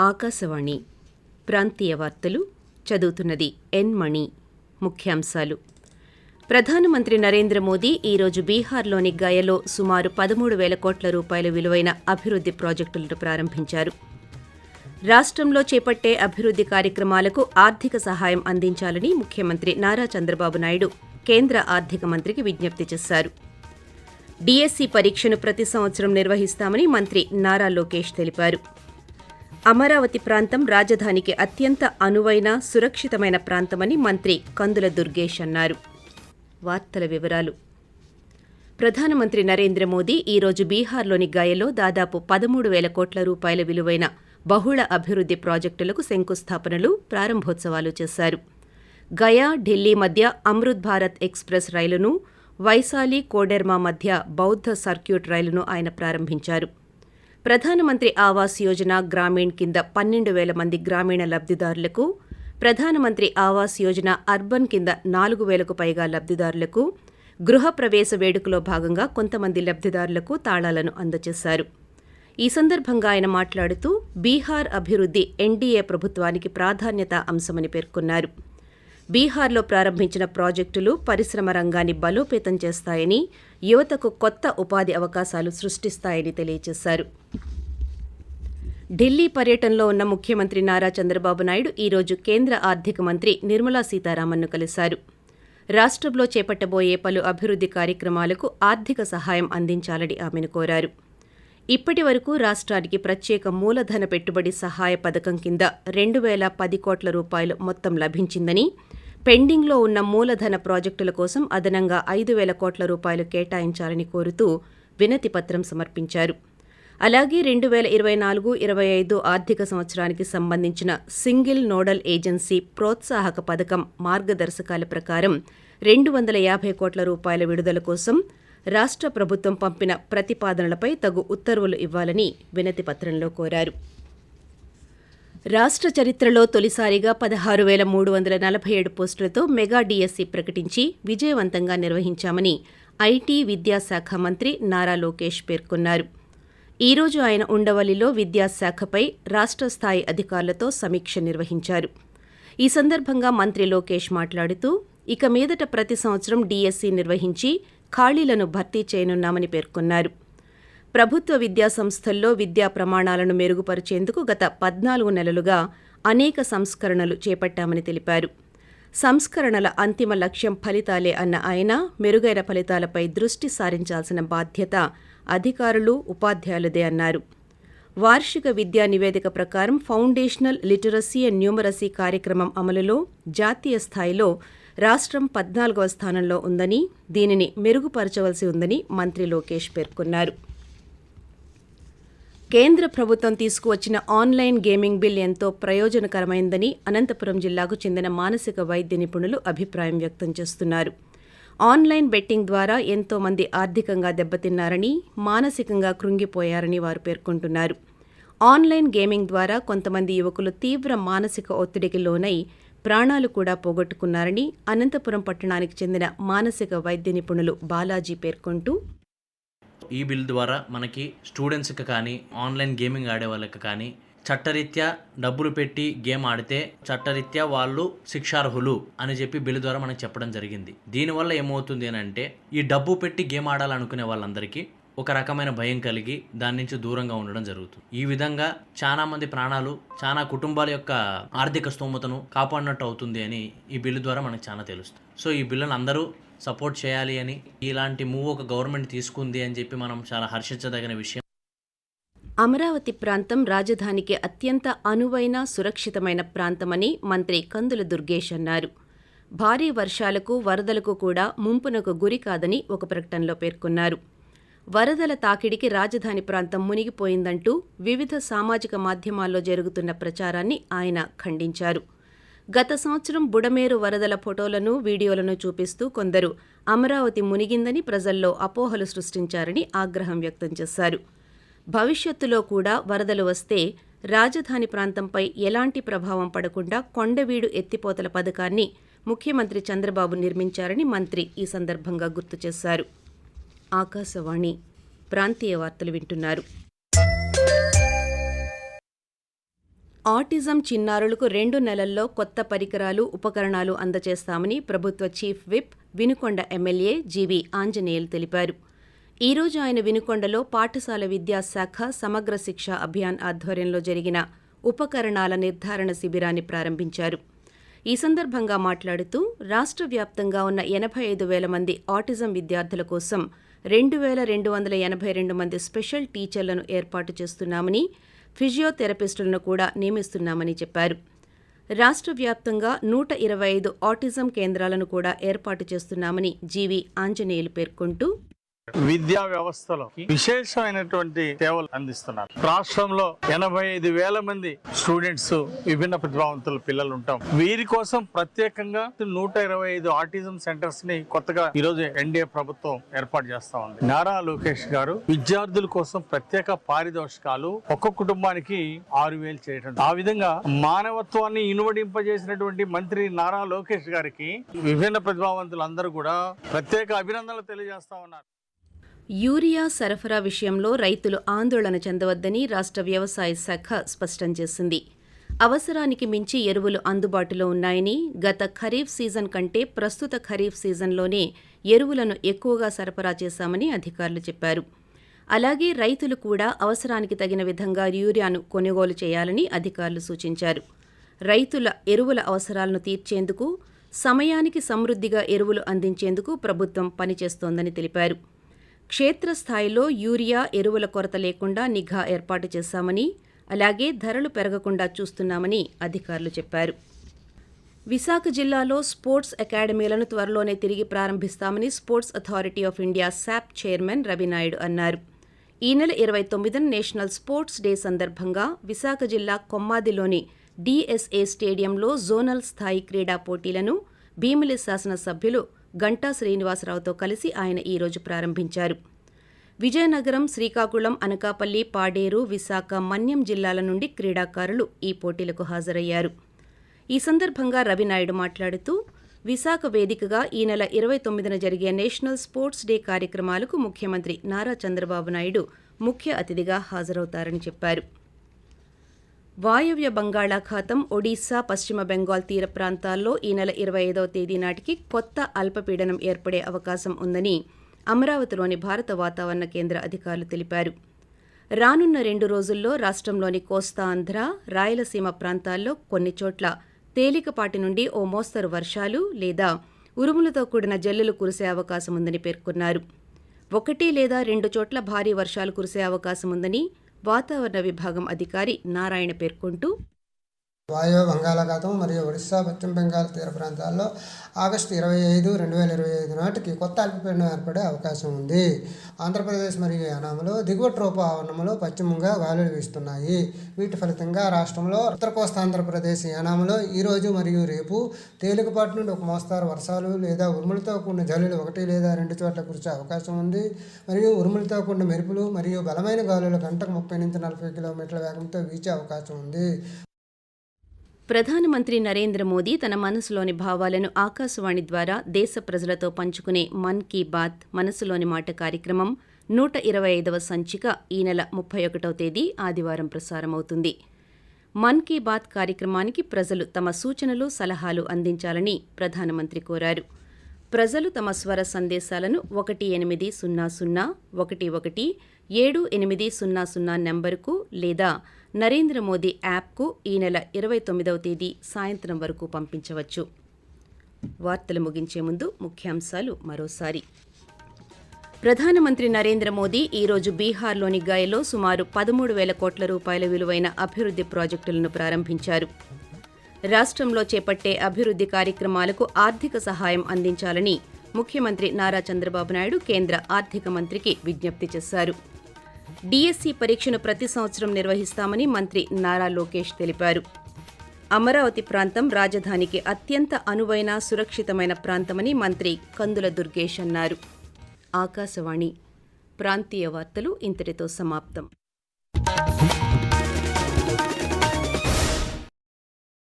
ఆకాశవాణి. ప్రాంతీయ వార్తలు చదువుతున్నది ఎన్ మణి. ముఖ్యాంశాలు. ప్రధానమంత్రి నరేంద్ర మోదీ ఈరోజు బీహార్లోని గయలో సుమారు పదమూడు వేల కోట్ల రూపాయల విలువైన అభివృద్ది ప్రాజెక్టులను ప్రారంభించారు. రాష్ట్రంలో చేపట్టే అభివృద్ది కార్యక్రమాలకు ఆర్థిక సహాయం అందించాలని ముఖ్యమంత్రి నారా చంద్రబాబు నాయుడు కేంద్ర ఆర్థిక మంత్రికి విజ్ఞప్తి చేశారు. డీఎస్సీ పరీక్షను ప్రతి సంవత్సరం నిర్వహిస్తామని మంత్రి నారా లోకేష్ తెలిపారు. అమరావతి ప్రాంతం రాజధానికి అత్యంత అనువైన సురక్షితమైన ప్రాంతమని మంత్రి కందుల దుర్గేష్ అన్నారు. వార్తల వివరాలు. ప్రధానమంత్రి నరేంద్ర మోదీ ఈరోజు బీహార్లోని గయలో దాదాపు పదమూడు వేల కోట్ల రూపాయల విలువైన బహుళ అభివృద్ది ప్రాజెక్టులకు శంకుస్థాపనలు ప్రారంభోత్సవాలు చేశారు. గయా ఢిల్లీ మధ్య అమృత్ భారత్ ఎక్స్ప్రెస్ రైలును వైశాలి కోడెర్మా మధ్య బౌద్ధ సర్క్యూట్ రైలును ఆయన ప్రారంభించారు. ప్రధానమంత్రి ఆవాస్ యోజన గ్రామీణ్ కింద పన్నెండు వేల మంది గ్రామీణ లబ్దిదారులకు ప్రధానమంత్రి ఆవాస్ యోజన అర్బన్ కింద నాలుగు వేలకు పైగా లబ్దిదారులకు గృహప్రవేశ వేడుకలో భాగంగా కొంతమంది లబ్దిదారులకు తాళాలను అందజేశారు. ఈ సందర్భంగా ఆయన మాట్లాడుతూ బీహార్ అభివృద్ది ఎన్డీఏ ప్రభుత్వానికి ప్రాధాన్యత అంశమని పేర్కొన్నారు. బీహార్లో ప్రారంభించిన ప్రాజెక్టులు పరిశ్రమ రంగాన్ని బలోపేతం చేస్తాయని యువతకు కొత్త ఉపాధి అవకాశాలు సృష్టిస్తాయని తెలియజేశారు. ఢిల్లీ పర్యటనలో ఉన్న ముఖ్యమంత్రి నారా చంద్రబాబు నాయుడు ఈరోజు కేంద్ర ఆర్థిక మంత్రి నిర్మలా సీతారామన్ను కలిశారు. రాష్ట్రంలో చేపట్టబోయే పలు అభివృద్ది కార్యక్రమాలకు ఆర్థిక సహాయం అందించాలని ఆమెను కోరారు. ఇప్పటి వరకు రాష్ట్రానికి ప్రత్యేక మూలధన పెట్టుబడి సహాయ పథకం కింద రెండు వేల పది కోట్ల రూపాయలు మొత్తం లభించిందని పెండింగ్లో ఉన్న మూలధన ప్రాజెక్టుల కోసం అదనంగా ఐదు వేల కోట్ల రూపాయలు కేటాయించాలని కోరుతూ వినతి పత్రం సమర్పించారు. అలాగే రెండు వేల ఇరవై నాలుగు ఇరవై ఐదు ఆర్థిక సంవత్సరానికి సంబంధించిన సింగిల్ నోడల్ ఏజెన్సీ ప్రోత్సాహక పథకం మార్గదర్శకాల ప్రకారం రెండు వందల యాభై కోట్ల రూపాయల విడుదల కోసం రాష్ట్ర ప్రభుత్వం పంపిన ప్రతిపాదనలపై తగు ఉత్తర్వులు ఇవ్వాలని వినతి పత్రంలో కోరారు. రాష్ట్ర చరిత్రలో తొలిసారిగా పదహారు వేల మూడు వందల నలభై ఏడు పోస్టులతో మెగా డీఎస్సీ ప్రకటించి విజయవంతంగా నిర్వహించామని ఐటీ విద్యాశాఖ మంత్రి నారా లోకేష్ పేర్కొన్నారు. ఈ రోజు ఆయన ఉండవల్లిలో విద్యాశాఖపై రాష్ట్ర స్థాయి అధికారులతో సమీక్ష నిర్వహించారు. ఈ సందర్భంగా మంత్రి లోకేష్ మాట్లాడుతూ ఇక మీదట ప్రతి సంవత్సరం డీఎస్సీ నిర్వహించి ఖాళీలను భర్తీ చేయనున్నామని పేర్కొన్నారు. ప్రభుత్వ విద్యా సంస్థల్లో విద్యా ప్రమాణాలను మెరుగుపరిచేందుకు గత పద్నాలుగు నెలలుగా అనేక సంస్కరణలు చేపట్టామని తెలిపారు. సంస్కరణల అంతిమ లక్ష్యం ఫలితాలే అన్న ఆయన మెరుగైన ఫలితాలపై దృష్టి సారించాల్సిన బాధ్యత అధికారులు ఉపాధ్యాయులదే అన్నారు. వార్షిక విద్యా నివేదిక ప్రకారం ఫౌండేషనల్ లిటరసీ అండ్ న్యూమరసీ కార్యక్రమం అమలులో జాతీయ స్థాయిలో రాష్ట్రం పద్నాలుగవ స్థానంలో ఉందని దీనిని మెరుగుపరచవలసి ఉందని మంత్రి లోకేష్ పేర్కొన్నారు. కేంద్ర ప్రభుత్వం తీసుకువచ్చిన ఆన్లైన్ గేమింగ్ బిల్ ఎంతో ప్రయోజనకరమైందని అనంతపురం జిల్లాకు చెందిన మానసిక వైద్య నిపుణులు అభిప్రాయం వ్యక్తం చేస్తున్నారు. ఆన్లైన్ బెట్టింగ్ ద్వారా ఎంతో మంది ఆర్థికంగా దెబ్బతిన్నారని మానసికంగా కృంగిపోయారని వారు పేర్కొంటున్నారు. ఆన్లైన్ గేమింగ్ ద్వారా కొంతమంది యువకులు తీవ్ర మానసిక ఒత్తిడికి లోనై ప్రాణాలు కూడా పోగొట్టుకున్నారని అనంతపురం పట్టణానికి చెందిన మానసిక వైద్య నిపుణులు బాలాజీ పేర్కొంటూ ఈ బిల్ ద్వారా మనకి స్టూడెంట్స్కి కానీ ఆన్లైన్ గేమింగ్ ఆడే వాళ్ళకి కానీ చట్టరీత్యా డబ్బులు పెట్టి గేమ్ ఆడితే చట్టరీత్యా వాళ్ళు శిక్షార్హులు అని చెప్పి బిల్ ద్వారా మనకు చెప్పడం జరిగింది. దీనివల్ల ఏమవుతుంది అని అంటే ఈ డబ్బు పెట్టి గేమ్ ఆడాలనుకునే వాళ్ళందరికీ ఒక రకమైన భయం కలిగి దాని నుంచి దూరంగా ఉండడం జరుగుతుంది. ఈ విధంగా చాలా మంది ప్రాణాలు చాలా కుటుంబాల యొక్క ఆర్థిక స్తోమతను కాపాడినట్టు అవుతుంది అని ఈ బిల్లు ద్వారా మనకు చాలా తెలుస్తుంది. సో ఈ బిల్లును అందరూ సపోర్ట్ చేయాలి అని ఇలాంటి మూవ్ ఒక గవర్నమెంట్ తీసుకుంది అని చెప్పి మనం చాలా హర్షించదగిన విషయం. అమరావతి ప్రాంతం రాజధానికి అత్యంత అనువైన సురక్షితమైన ప్రాంతమని మంత్రి కందుల దుర్గేష్ అన్నారు. భారీ వర్షాలకు వరదలకు కూడా ముంపునకు గురి కాదని ఒక ప్రకటనలో పేర్కొన్నారు. వరదల తాకిడికి రాజధాని ప్రాంతం మునిగిపోయిందంటూ వివిధ సామాజిక మాధ్యమాల్లో జరుగుతున్న ప్రచారాన్ని ఆయన ఖండించారు. గత సంవత్సరం బుడమేరు వరదల ఫోటోలను వీడియోలను చూపిస్తూ కొందరు అమరావతి మునిగిందని ప్రజల్లో అపోహలు సృష్టించారని ఆగ్రహం వ్యక్తం చేశారు. భవిష్యత్తులో కూడా వరదలు వస్తే రాజధాని ప్రాంతంపై ఎలాంటి ప్రభావం పడకుండా కొండవీడు ఎత్తిపోతల పథకాన్ని ముఖ్యమంత్రి చంద్రబాబు నిర్మించారని మంత్రి ఈ సందర్భంగా గుర్తు చేశారు. ఆకాశవాణి ప్రాంతీయ వార్తలు వింటున్నారు. ఆటిజం చిన్నారులకు రెండు నెలల్లో కొత్త పరికరాలు ఉపకరణాలు అందజేస్తామని ప్రభుత్వ chief whip Vinukonda MLA GV Anjaneyulu తెలిపారు. ఈ రోజు ఆయన వినుకొండలో పాఠశాల విద్యాశాఖ సమగ్ర శిక్ష అభియాన్ ఆధ్వర్యంలో జరిగిన ఉపకరణాల నిర్ధారణ శిబిరాన్ని ప్రారంభించారు. ఈ సందర్భంగా మాట్లాడుతూ రాష్ట్ర వ్యాప్తంగా ఉన్న ఎనభై ఐదు వేల మంది ఆటిజం విద్యార్థుల కోసం రెండు వేల రెండు వందల ఎనభై రెండు మంది స్పెషల్ టీచర్లను ఏర్పాటు చేస్తున్నామని ఫిజియోథెరపిస్టులను కూడా నియమిస్తున్నామని చెప్పారు. రాష్ట్ర వ్యాప్తంగా నూట ఇరవై ఐదు ఆటిజం కేంద్రాలను కూడా ఏర్పాటు చేస్తున్నామని జీవి ఆంజనేయులు పేర్కొంటూ విద్యా వ్యవస్థలో విశేషమైనటువంటి సేవలు అందిస్తున్నారు. రాష్ట్రంలో ఎనభై ఐదు వేల మంది స్టూడెంట్స్ విభిన్న ప్రతిభావంతుల పిల్లలు ఉంటాం. వీరి కోసం ప్రత్యేకంగా నూట ఇరవై ఐదు ఆర్టిజం సెంటర్స్ని కొత్తగా ఈరోజు ఎన్డీఏ ప్రభుత్వం ఏర్పాటు చేస్తా ఉంది. నారా లోకేష్ గారు విద్యార్థుల కోసం ప్రత్యేక పారితోషికాలు ఒక్క కుటుంబానికి ఆరు వేలు చేయటం. ఆ విధంగా మానవత్వాన్ని ఇనువడింపజేసినటువంటి మంత్రి నారా లోకేష్ గారికి విభిన్న ప్రతిభావంతులందరూ కూడా ప్రత్యేక అభినందనలు తెలియజేస్తా ఉన్నారు. యూరియా సరఫరా విషయంలో రైతులు ఆందోళన చెందవద్దని రాష్ట్ర వ్యవసాయ శాఖ స్పష్టం చేసింది. అవసరానికి మించి ఎరువులు అందుబాటులో ఉన్నాయని గత ఖరీఫ్ సీజన్ కంటే ప్రస్తుత ఖరీఫ్ సీజన్లోనే ఎరువులను ఎక్కువగా సరఫరా చేశామని అధికారులు చెప్పారు. అలాగే రైతులు కూడా అవసరానికి తగిన విధంగా యూరియాను కొనుగోలు చేయాలని అధికారులు సూచించారు. రైతుల ఎరువుల అవసరాలను తీర్చేందుకు సమయానికి సమృద్ధిగా ఎరువులు అందించేందుకు ప్రభుత్వం పనిచేస్తోందని తెలిపారు. క్షేత్రస్థాయిలో యూరియా ఎరువుల కొరత లేకుండా నిఘా ఏర్పాటు చేశామని అలాగే ధరలు పెరగకుండా చూస్తున్నామని అధికారులు చెప్పారు. విశాఖ జిల్లాలో స్పోర్ట్స్ అకాడమీలను త్వరలోనే తిరిగి ప్రారంభిస్తామని sports authority of India SAAP chairman Ravi Naidu అన్నారు. ఈ నెల ఇరవై తొమ్మిదిన నేషనల్ స్పోర్ట్స్ డే సందర్భంగా విశాఖ జిల్లా కొమ్మాదిలోని డిఎస్ఏ స్టేడియంలో జోనల్ స్థాయి క్రీడా పోటీలను భీమిలి శాసనసభ్యులు గంటా శ్రీనివాసరావుతో కలిసి ఆయన ఈ రోజు ప్రారంభించారు. విజయనగరం శ్రీకాకుళం అనకాపల్లి పాడేరు విశాఖ మన్యం జిల్లాల నుండి క్రీడాకారులు ఈ పోటీలకు హాజరయ్యారు. ఈ సందర్భంగా రవినాయుడు మాట్లాడుతూ విశాఖ వేదికగా ఈ నెల ఇరవై తొమ్మిదిన జరిగే నేషనల్ స్పోర్ట్స్ డే కార్యక్రమాలకు ముఖ్యమంత్రి నారా చంద్రబాబు నాయుడు ముఖ్య అతిథిగా హాజరవుతారని చెప్పారు. వాయవ్య బంగాళాఖాతం ఒడిశా పశ్చిమ బెంగాల్ తీర ప్రాంతాల్లో ఈ నెల ఇరవై ఐదవ తేదీ నాటికి కొత్త అల్పపీడనం ఏర్పడే అవకాశం ఉందని అమరావతిలోని భారత వాతావరణ కేంద్ర అధికారులు తెలిపారు. రానున్న రెండు రోజుల్లో రాష్ట్రంలోని కోస్తాంధ్ర రాయలసీమ ప్రాంతాల్లో కొన్ని చోట్ల తేలికపాటి నుండి ఓ మోస్తరు వర్షాలు లేదా ఉరుములతో కూడిన జల్లులు కురిసే అవకాశం ఉందని పేర్కొన్నారు. ఒకటి లేదా రెండు చోట్ల భారీ వర్షాలు కురిసే అవకాశం ఉందని వాతావరణ విభాగం అధికారి నారాయణ పేర్కొంటూ వాయువ్య బంగాళాఖాతం మరియు ఒడిశా పశ్చిమ బెంగాల్ తీర ప్రాంతాల్లో ఆగస్టు ఇరవై ఐదు రెండు వేల ఇరవై ఐదు నాటికి కొత్త అల్పపీడనం ఏర్పడే అవకాశం ఉంది. ఆంధ్రప్రదేశ్ మరియు యానాములో దిగువ ట్రోపు ఆవరణంలో పశ్చిమంగా గాలులు వీస్తున్నాయి. వీటి ఫలితంగా రాష్ట్రంలో ఉత్తర కోస్తాంధ్రప్రదేశ్ యానాములో ఈరోజు మరియు రేపు తేలికపాటి నుండి ఒక మోస్తారు వర్షాలు లేదా ఉరుములతో కూడిన జల్లులు ఒకటి లేదా రెండు చోట్ల కురిసే అవకాశం ఉంది. మరియు ఉరుములతో కూడిన మెరుపులు మరియు బలమైన గాలులు గంటకు ముప్పై నుంచి నలభై కిలోమీటర్ల వేగంతో వీచే అవకాశం ఉంది. ప్రధానమంత్రి నరేంద్ర మోదీ తన మనసులోని భావాలను ఆకాశవాణి ద్వారా దేశ ప్రజలతో పంచుకునే మన్ కీ బాత్ మనసులోని మాట కార్యక్రమం నూట ఇరవై ఐదవ సంచిక ఈ నెల ముప్పై ఒకటవ తేదీ ఆదివారం ప్రసారమవుతుంది. మన్ కీ బాత్ కార్యక్రమానికి ప్రజలు తమ సూచనలు సలహాలు అందించాలని ప్రధానమంత్రి కోరారు. ప్రజలు తమ స్వర సందేశాలను ఒకటి ఎనిమిది సున్నా సున్నా ఒకటి ఒకటి ఏడు ఎనిమిది సున్నా సున్నా నెంబరుకు లేదా నరేంద్ర మోదీ యాప్కు ఈ నెల ఇరవై తొమ్మిదవ తేదీ సాయంత్రం వరకు పంపించవచ్చు. వార్తలు ముగించే ముందు ముఖ్యాంశాలు మరోసారి. ప్రధానమంత్రి నరేంద్ర మోదీ ఈరోజు బీహార్లోని గయలో సుమారు పదమూడు వేల కోట్ల రూపాయల విలువైన అభివృద్ధి ప్రాజెక్టులను ప్రారంభించారు. రాష్ట్రంలో చేపట్టే అభివృద్ధి కార్యక్రమాలకు ఆర్థిక సహాయం అందించాలని ముఖ్యమంత్రి నారా చంద్రబాబు నాయుడు కేంద్ర ఆర్థిక మంత్రికి విజ్ఞప్తి చేశారు. డిఎస్సి పరీక్షను ప్రతి సంవత్సరం నిర్వహిస్తామని మంత్రి నారా లోకేష్ తెలిపారు. అమరావతి ప్రాంతం రాజధానికి అత్యంత అనువైన సురక్షితమైన ప్రాంతమని మంత్రి కందుల దుర్గేష్ అన్నారు. ఆకాశవాణి ప్రాంతీయ వార్తలు ఇంతటితో సమాప్తం.